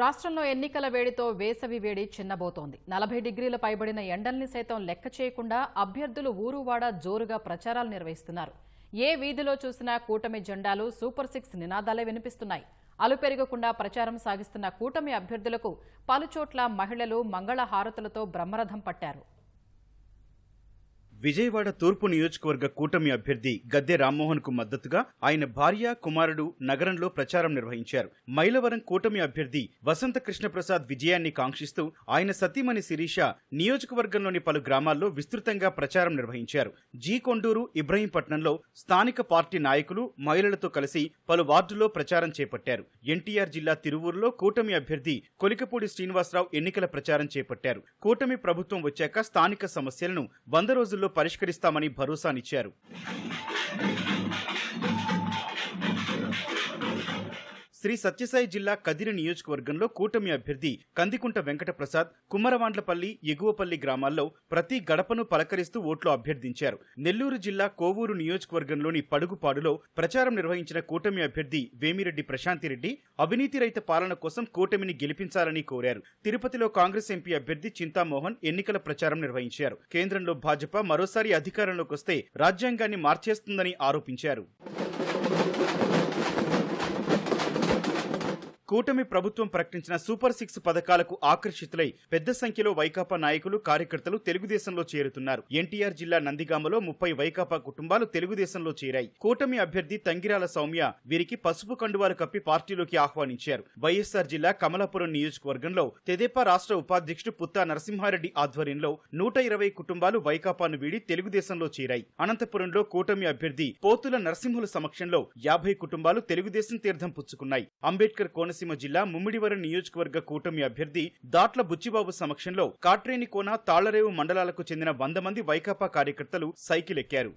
రాష్ట్రంలో ఎన్నికల వేడితో వేసవి వేడి చిన్నబోతోంది. నలభై డిగ్రీల పైబడిన ఎండల్ని సైతం లెక్క చేయకుండా అభ్యర్థులు ఊరువాడ జోరుగా ప్రచారాలు నిర్వహిస్తున్నారు. ఏ వీధిలో చూసినా కూటమి జెండాలు సూపర్ సిక్స్ నినాదాలే వినిపిస్తున్నాయి. అలుపెరగకుండా ప్రచారం సాగిస్తున్న కూటమి అభ్యర్థులకు పలుచోట్ల మహిళలు మంగళ హారతులతో బ్రహ్మరథం పట్టారు. విజయవాడ తూర్పు నియోజకవర్గ కూటమి అభ్యర్థి గద్దె రామ్మోహన్కు మద్దతుగా ఆయన భార్య కుమారుడు నగరంలో ప్రచారం నిర్వహించారు. మైలవరం కూటమి అభ్యర్థి వసంత కృష్ణప్రసాద్ విజయాన్ని కాంక్షిస్తూ ఆయన సతీమణి శిరీష నియోజకవర్గంలోని పలు గ్రామాల్లో విస్తృతంగా ప్రచారం నిర్వహించారు. జీ కొండూరు ఇబ్రహీంపట్నంలో స్థానిక పార్టీ నాయకులు మహిళలతో కలిసి పలు వార్డుల్లో ప్రచారం చేపట్టారు. ఎన్టీఆర్ జిల్లా తిరువూరులో కూటమి అభ్యర్థి కొలికపూడి శ్రీనివాసరావు ఎన్నికల ప్రచారం చేపట్టారు. కూటమి ప్రభుత్వం వచ్చాక స్థానిక సమస్యలను వంద రోజుల్లో పరిష్కరిస్తామని భరోసానిచ్చారు. శ్రీ సత్యసాయి జిల్లా కదిరి నియోజకవర్గంలో కూటమి అభ్యర్థి కందికుంట వెంకటప్రసాద్ కుమ్మరవాండ్లపల్లి ఎగువపల్లి గ్రామాల్లో ప్రతి గడపను పలకరిస్తూ ఓట్లు అభ్యర్థించారు. నెల్లూరు జిల్లా కోవూరు నియోజకవర్గంలోని పడుగుపాడులో ప్రచారం నిర్వహించిన కూటమి అభ్యర్థి వేమిరెడ్డి ప్రశాంతిరెడ్డి అవినీతి రహిత పాలన కోసం కూటమిని గెలిపించాలని కోరారు. తిరుపతిలో కాంగ్రెస్ ఎంపీ అభ్యర్థి చింతామోహన్ ఎన్నికల ప్రచారం నిర్వహించారు. కేంద్రంలో భాజపా మరోసారి అధికారంలోకి వస్తే రాజ్యాంగాన్ని మార్చేస్తుందని ఆరోపించారు. కూటమి ప్రభుత్వం ప్రకటించిన సూపర్ సిక్స్ పథకాలకు ఆకర్షితులై పెద్ద సంఖ్యలో వైకాపా నాయకులు కార్యకర్తలు తెలుగుదేశంలో చేరుతున్నారు. ఎన్టీఆర్ జిల్లా నందిగామలో ముప్పై వైకాపా కుటుంబాలు తెలుగుదేశంలో చేరాయి. కూటమి అభ్యర్థి తంగిరాల సౌమ్య వీరికి పసుపు కండువాలు కప్పి పార్టీలోకి ఆహ్వానించారు. వైఎస్సార్ జిల్లా కమలాపురం నియోజకవర్గంలో తెదేపా రాష్ట్ర ఉపాధ్యక్షుడు పుత్తా నరసింహారెడ్డి ఆధ్వర్యంలో నూట ఇరవై కుటుంబాలు వైకాపాను వీడి తెలుగుదేశంలో చేరాయి. అనంతపురంలో కూటమి అభ్యర్థి పోతుల నరసింహుల సమక్షంలో యాభై కుటుంబాలు తెలుగుదేశం తీర్థం పుచ్చుకున్నాయి. అంబేద్కర్ కోనసీమ జిల్లా ముమ్మిడివరం నియోజకవర్గ కూటమి అభ్యర్థి దాట్ల బుచ్చిబాబు సమక్షంలో కాట్రేని కోన తాళ్ళరేవు మండలాలకు చెందిన వంద మంది వైకాపా కార్యకర్తలు సైకిల్ ఎక్కారు